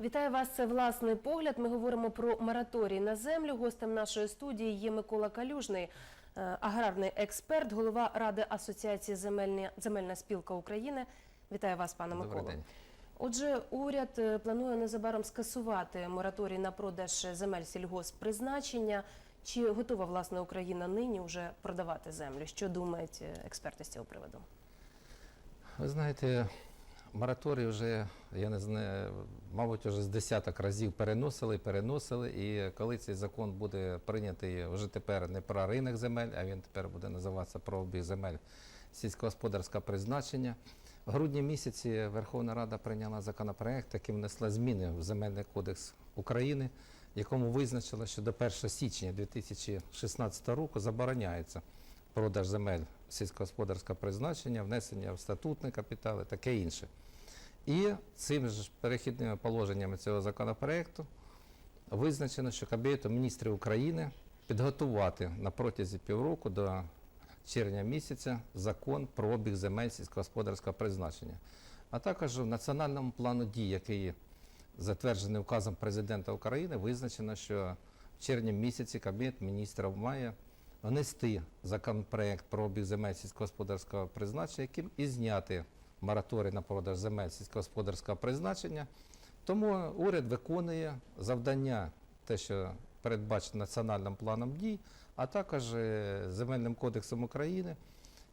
Вітаю вас. Це власний погляд. Ми говоримо про мораторій на землю. Гостем нашої студії є Микола Калюжний, е, аграрний експерт, голова Ради Асоціації Земельні, Земельна спілка України. Вітаю вас, пане Добрий день. Отже, уряд е, планує незабаром скасувати мораторій на продаж земель сільгосппризначення. Чи готова власне Україна нині вже продавати землю? Що думають е, експерти з цього приводу? Ви знаєте, мораторій вже, я не знаю, мабуть, вже з десяток разів переносили, переносили. І коли цей закон буде прийнятий вже тепер не про ринок земель, а він тепер буде називатися про обіг земель сільськогосподарське призначення. В грудні місяці Верховна Рада прийняла законопроект, який внесла зміни в Земельний кодекс України, якому визначила, що до 1 січня 2016 року забороняється продаж земель сільськогосподарського призначення, внесення в статутний капітал і таке інше. І цими ж перехідними положеннями цього законопроекту визначено, що Кабінету міністрів України підготувати на протязі півроку до червня місяця закон про обіг земель сільськогосподарського призначення, а також в національному плану дій, який затверджений указом президента України, визначено, що в червні місяці Кабінет міністрів має внести законопроект про обіг земель сільськогосподарського призначення, яким і зняти мораторій на продаж земель сільськогосподарського призначення. Тому уряд виконує завдання, те, що передбачено національним планом дій, а також е, Земельним кодексом України.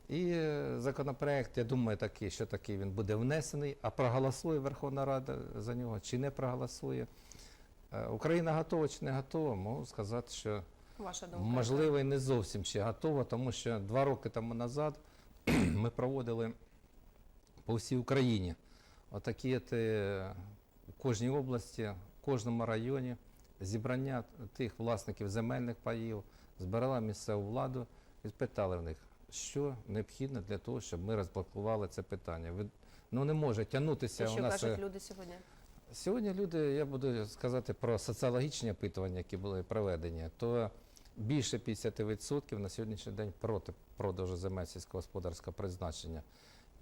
І е, законопроект, я думаю, такий, що такий він буде внесений, а проголосує Верховна Рада за нього чи не проголосує. Е, Україна готова чи не готова, можу сказати, що Ваша думка? Можливо, і не зовсім ще готова, тому що два роки тому назад ми проводили по всій Україні отакі от, е, кожній області, в кожному районі зібрання тих власників земельних паїв, збирала місцеву владу і питали в них, що необхідно для того, щоб ми розблокували це питання. Ну не може тягнутися І у нас. е, кажуть люди сьогодні? Сьогодні люди, я буду сказати про соціологічні опитування, які були проведені, то більше 50% на сьогоднішній день проти продажу земель сільськогосподарського призначення.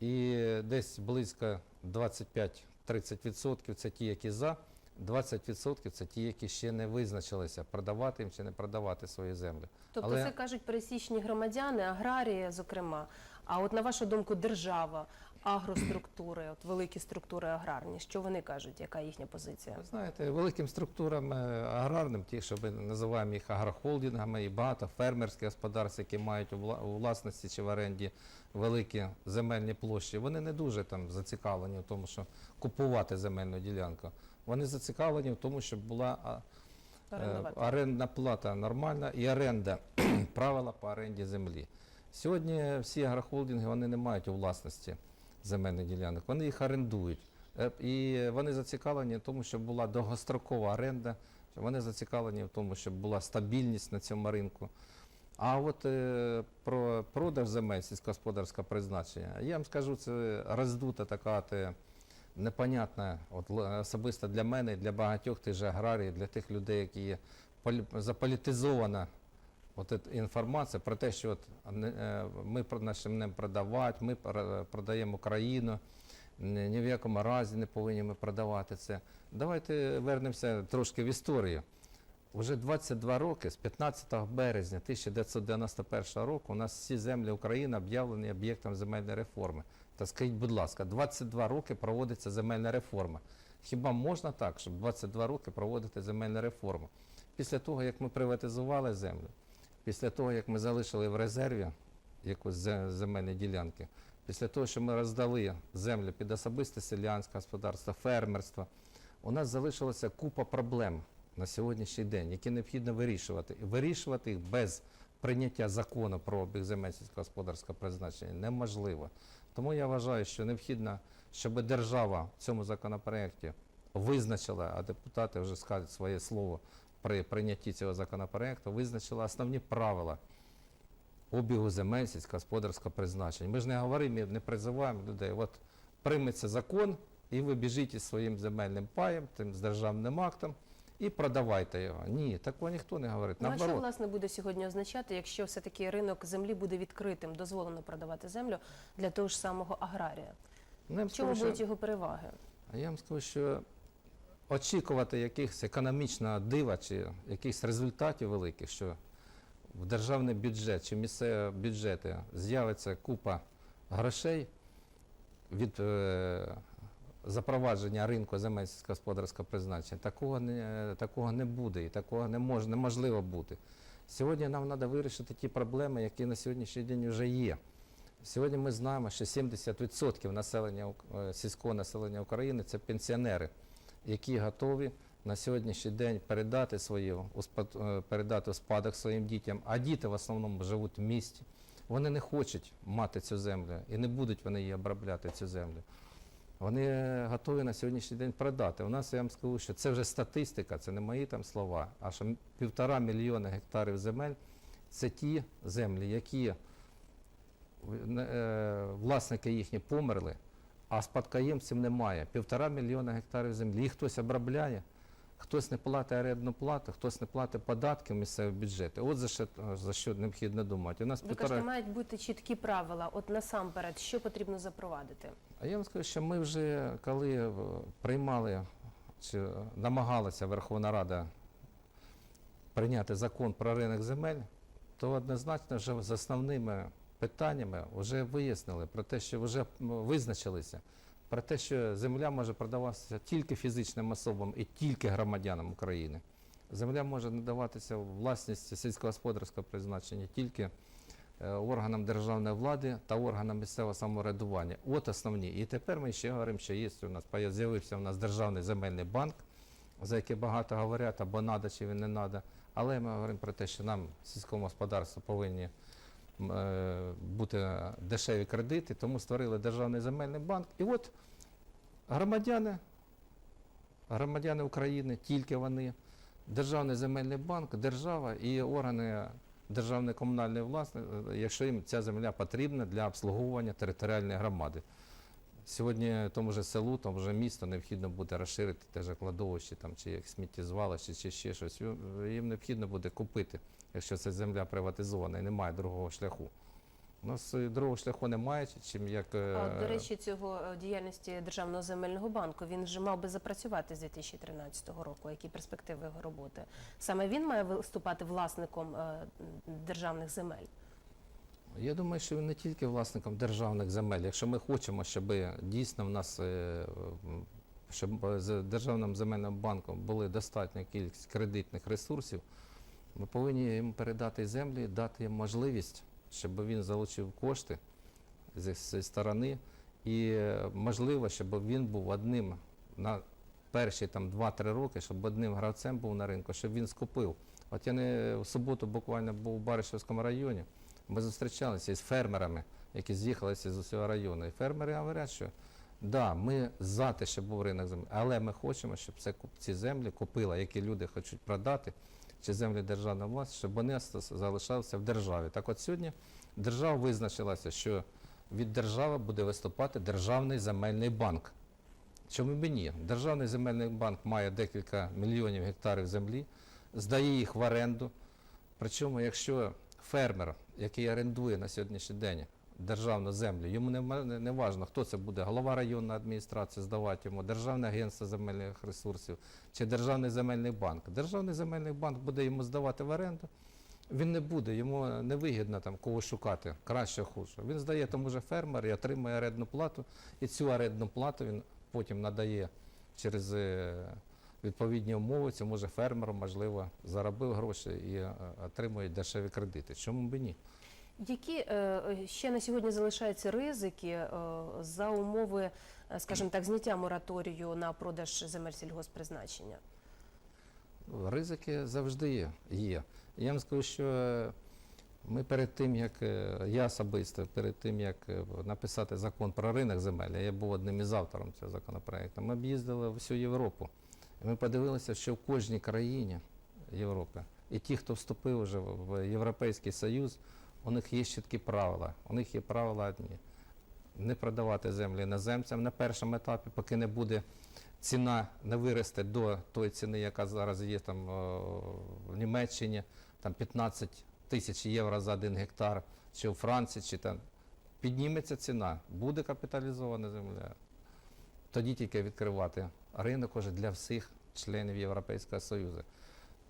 І десь близько 25-30% це ті, які за, 20% це ті, які ще не визначилися, продавати їм чи не продавати свої землі. Тобто Але- це кажуть пересічні громадяни, аграрії, зокрема. А от на вашу думку, держава, агроструктури, от великі структури аграрні, що вони кажуть, яка їхня позиція? Ви знаєте, великим структурам е, аграрним, ті, що ми називаємо їх агрохолдингами, і багато фермерських господарств, які мають у вла- у власності чи в оренді великі земельні площі, вони не дуже там зацікавлені в тому, щоб купувати земельну ділянку. Вони зацікавлені в тому, щоб була е, Орендувати. орендна плата нормальна і оренда, правила по оренді землі. Сьогодні всі агрохолдинги вони не мають у власності земельних ділянок, вони їх орендують. Е, І вони зацікавлені в тому, щоб була довгострокова оренда, вони зацікавлені в тому, щоб була стабільність на цьому ринку. А от е, про продаж земель сільськогосподарського призначення, я вам скажу, це роздута така от, е, непонятна, от, особисто для мене для багатьох тих же аграріїв, для тих людей, які є полі- заполітизована от інформація про те, що от, е, ми почнемо продавати, ми продаємо Україну, ні, ні в якому разі не повинні ми продавати це. Давайте вернемося трошки в історію. Уже 22 роки, з 15 березня 1991 року, у нас всі землі України об'явлені об'єктом земельної реформи. Та скажіть, будь ласка, 22 роки проводиться земельна реформа. Хіба можна так, щоб 22 роки проводити земельну реформу? Після того, як ми приватизували землю, після того, як ми залишили в резерві якусь зе- земельні ділянки, після того, що ми роздали землю під особисте селянське господарство, фермерство, у нас залишилася купа проблем на сьогоднішній день, які необхідно вирішувати. І вирішувати їх без прийняття закону про обіг земель сільськогосподарського призначення неможливо. Тому я вважаю, що необхідно, щоб держава в цьому законопроекті визначила, а депутати вже скажуть своє слово при прийнятті цього законопроекту, визначила основні правила обігу земель сільськогосподарського призначення. Ми ж не говоримо, не призиваємо людей. От прийметься закон, і ви біжіть із своїм земельним паєм, тим з державним актом, і продавайте його. Ні, такого ніхто не говорить. Ну, а що власне буде сьогодні означати, якщо все таки ринок землі буде відкритим, дозволено продавати землю для того ж самого аграрія? Ну, чому скажу, будуть що- його переваги? А я вам скажу, що очікувати якихось економічного дива чи якихось результатів великих, що в державний бюджет чи місцеві бюджети з'явиться купа грошей від е, запровадження ринку земель сільськогосподарського призначення, такого не, такого не буде і такого не може, неможливо бути. Сьогодні нам треба вирішити ті проблеми, які на сьогоднішній день вже є. Сьогодні ми знаємо, що 70% населення, е, сільського населення України це пенсіонери, які готові на сьогоднішній день передати спад- е, передати у спадок своїм дітям, а діти в основному живуть в місті. Вони не хочуть мати цю землю і не будуть вони її обробляти цю землю. Вони готові на сьогоднішній день продати. У нас я вам скажу, що це вже статистика, це не мої там слова, а що півтора мільйона гектарів земель це ті землі, які в- е, власники їхні померли, а спадкоємців немає. Півтора мільйона гектарів землі. Їх хтось обробляє, хтось не платить орендну плату, хтось не платить податки в місцеві бюджети. От за що, за що необхідно думати. У нас Ви півтора кажете, мають бути чіткі правила. От насамперед, що потрібно запровадити? А я вам скажу, що ми вже коли е, приймали чи намагалася Верховна Рада прийняти закон про ринок земель, то однозначно вже з основними питаннями вже вияснили про те, що вже визначилися про те, що земля може продаватися тільки фізичним особам і тільки громадянам України. Земля може надаватися власність сільськогосподарського призначення тільки е, органам державної влади та органам місцевого самоврядування. От основні. І тепер ми ще говоримо, що є у нас з'явився у нас державний земельний банк, за який багато говорять, або надо, чи він не надо. Але ми говоримо про те, що нам сільському господарству повинні бути дешеві кредити, тому створили державний земельний банк. І от громадяни, громадяни України, тільки вони, Державний земельний банк, держава і органи державної комунальної власності, якщо їм ця земля потрібна для обслуговування територіальної громади. Сьогодні тому же селу, тому же місту необхідно буде розширити те ж кладовище там, чи як сміттєзвалище, чи ще щось. Їм необхідно буде купити, якщо це земля приватизована і немає другого шляху. У нас е, другого шляху немає, чим як. е, А от, до речі, цього е, діяльності Державного земельного банку він вже мав би запрацювати з 2013 року. Які перспективи його роботи? Саме він має виступати власником державних земель. Я думаю, що він не тільки власником державних земель. Якщо ми хочемо, щоб дійсно в нас е, щоб з державним земельним банком були достатня кількість кредитних ресурсів, ми повинні йому передати землі, дати йому можливість, щоб він залучив кошти зі сторони, і е, можливо, щоб він був одним на перші там 2-3 роки, щоб одним гравцем був на ринку, щоб він скупив. От я не в суботу буквально був у Баришевському районі. Ми зустрічалися із фермерами, які з'їхалися з усього району. І фермери говорять, що да, ми за те, щоб був ринок землі, але ми хочемо, щоб це, ці землі купила, які люди хочуть продати, чи землі державної власності, щоб вони залишалися в державі. Так от сьогодні держава визначилася, що від держави буде виступати Державний земельний банк. Чому б ні? Державний земельний банк має декілька мільйонів гектарів землі, здає їх в оренду. Причому, якщо фермер, який орендує на сьогоднішній день державну землю, йому не, не, важно, хто це буде, голова районної адміністрації здавати йому, Державне агентство земельних ресурсів чи Державний земельний банк. Державний земельний банк буде йому здавати в оренду. Він не буде, йому не вигідно там когось шукати, краще хуже. Він здає тому же фермер і отримує орендну плату, і цю орендну плату він потім надає через е, відповідні умови цьому же фермеру, можливо, заробив гроші і е, отримує дешеві кредити. Чому б і ні? Які е, ще на сьогодні залишаються ризики е, за умови, скажімо так, зняття мораторію на продаж земель сільгоспризначення? Ризики завжди є. є. Я вам скажу, що ми перед тим, як я особисто, перед тим, як написати закон про ринок земель, я був одним із автором цього законопроекту, ми об'їздили всю Європу. Ми подивилися, що в кожній країні Європи, і ті, хто вступив вже в Європейський Союз, у них є чіткі правила. У них є правила одні. Не продавати землі іноземцям на першому етапі, поки не буде ціна не виросте до тої ціни, яка зараз є там в Німеччині, там 15 тисяч євро за один гектар, чи у Франції, чи там підніметься ціна, буде капіталізована земля. Тоді тільки відкривати ринок уже для всіх членів Європейського Союзу.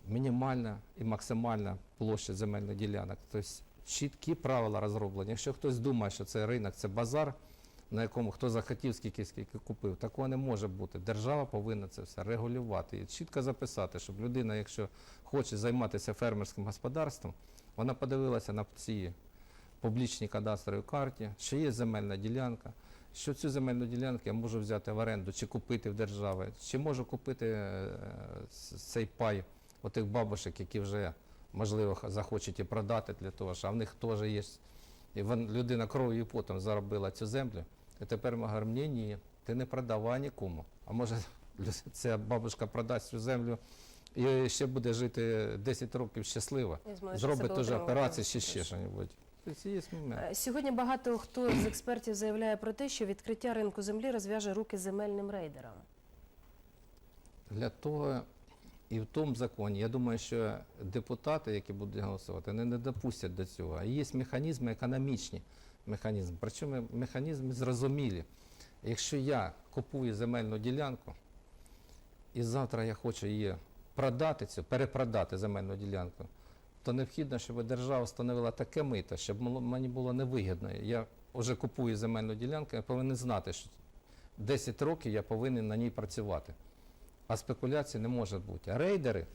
Мінімальна і максимальна площа земельних ділянок. Тобто чіткі правила розроблені. Якщо хтось думає, що це ринок, це базар, на якому хто захотів, скільки скільки купив, такого не може бути. Держава повинна це все регулювати і чітко записати, щоб людина, якщо хоче займатися фермерським господарством, вона подивилася на ці публічній кадастровій карті, що є земельна ділянка, що цю земельну ділянку я можу взяти в оренду чи купити в держави, чи можу купити е, цей пай отих бабушек, які вже можливо захочуть і продати для того, що а в них теж є. І людина кров'ю і потом заробила цю землю. І тепер ми говоримо, ні, ні, ти не продавай нікому. А може ця бабушка продасть цю землю і ще буде жити 10 років щасливо. Зробить теж операцію чи ще щось. Тобто є момент. Е, Сьогодні багато хто з експертів заявляє про те, що відкриття ринку землі розв'яже руки земельним рейдерам. Для того і в тому законі, я думаю, що депутати, які будуть голосувати, вони не допустять до цього. А є механізми економічні механізми. Причому механізми зрозумілі. Якщо я купую земельну ділянку, і завтра я хочу її продати, цю, перепродати земельну ділянку, то необхідно, щоб держава встановила таке мито, щоб мені було невигідно. Я вже купую земельну ділянку, я повинен знати, що 10 років я повинен на ній працювати. А спекуляцій не може бути. Рейдери,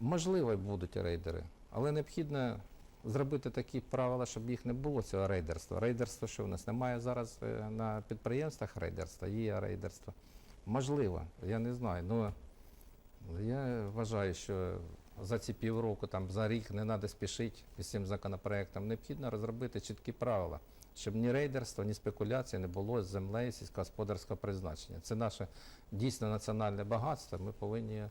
можливо, будуть рейдери, але необхідно зробити такі правила, щоб їх не було, цього рейдерства. Рейдерство, що в нас немає зараз е, на підприємствах рейдерства, є рейдерство. Можливо, я не знаю. Ну, я вважаю, що за ці півроку, там, за рік не треба спішити з цим законопроектом. Необхідно розробити чіткі правила, щоб ні рейдерства, ні спекуляції не було з землею сільськогосподарського призначення. Це наше дійсно національне багатство. Ми повинні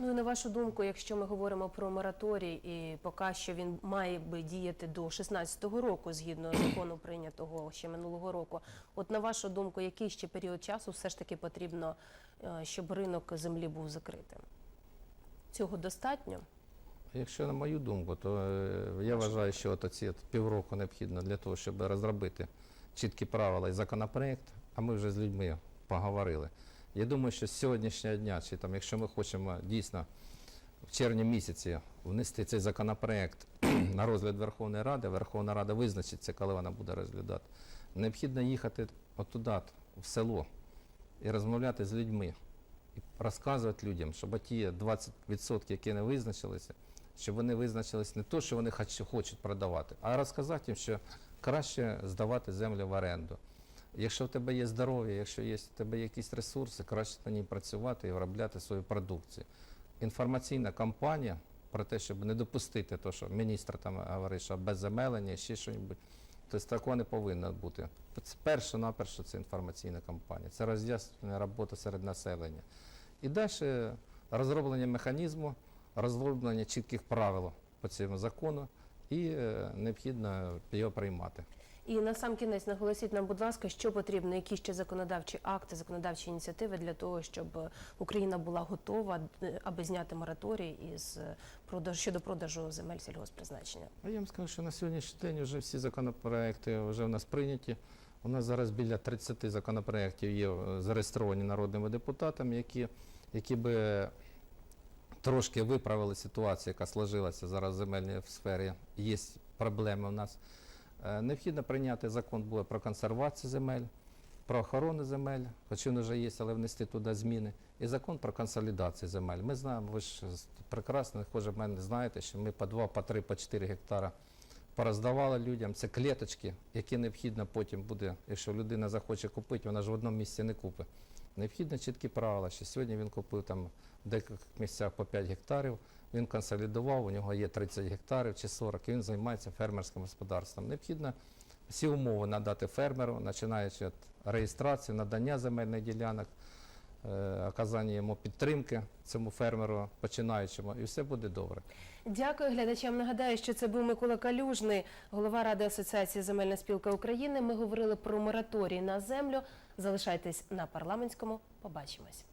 Ну і на вашу думку, якщо ми говоримо про мораторій, і поки що він має би діяти до 16-го року, згідно закону прийнятого ще минулого року. От на вашу думку, який ще період часу все ж таки потрібно, е, щоб ринок землі був закритим? Цього достатньо? Якщо на мою думку, то е, я вважаю, що от ці от півроку необхідно для того, щоб розробити чіткі правила і законопроект, а ми вже з людьми поговорили. Я думаю, що з сьогоднішнього дня, чи там, якщо ми хочемо дійсно в червні місяці внести цей законопроект на розгляд Верховної Ради, Верховна Рада визначиться, коли вона буде розглядати. Необхідно їхати отуди, в село, і розмовляти з людьми і розказувати людям, щоб ті 20%, які не визначилися, щоб вони визначились не то, що вони хоч- хочуть продавати, а розказати їм, що краще здавати землю в оренду. Якщо в тебе є здоров'я, якщо є в тебе якісь ресурси, краще на ній працювати і виробляти свою продукцію. Інформаційна кампанія про те, щоб не допустити те, що міністр там говорить, що без замелення, ще щось. Тобто такого не повинно бути. Це перше-наперше це інформаційна кампанія, це роз'яснення роботи серед населення. І далі розроблення механізму, розроблення чітких правил по цьому закону і е, необхідно його приймати. І на сам кінець наголосіть нам, будь ласка, що потрібно, які ще законодавчі акти, законодавчі ініціативи для того, щоб Україна була готова, е, аби зняти мораторій із е, продажу щодо продажу земель сільгоспризначення. А я вам скажу, що на сьогоднішній день вже всі законопроекти вже в нас прийняті. У нас зараз біля 30 законопроєктів є е, зареєстровані народними депутатами, які, які би трошки виправили ситуацію, яка сложилася зараз в земельній сфері. Є проблеми у нас. Е, Необхідно прийняти закон буде про консервацію земель, про охорону земель, хоч він вже є, але внести туди зміни. І закон про консолідацію земель. Ми знаємо, ви ж прекрасно, кожен в мене знаєте, що ми по 2, по 3, по 4 гектара пороздавали людям. Це клеточки, які необхідно потім буде, якщо людина захоче купити, вона ж в одному місці не купить. Необхідно чіткі правила, що сьогодні він купив там в декількох місцях по 5 гектарів, він консолідував, у нього є 30 гектарів чи 40, і він займається фермерським господарством. Необхідно всі умови надати фермеру, починаючи від реєстрації, надання земельних ділянок, оказання йому підтримки цьому фермеру, починаючому, і все буде добре. Дякую глядачам. Нагадаю, що це був Микола Калюжний, голова Ради Асоціації Земельна спілка України. Ми говорили про мораторій на землю. Залишайтесь на парламентському. Побачимось.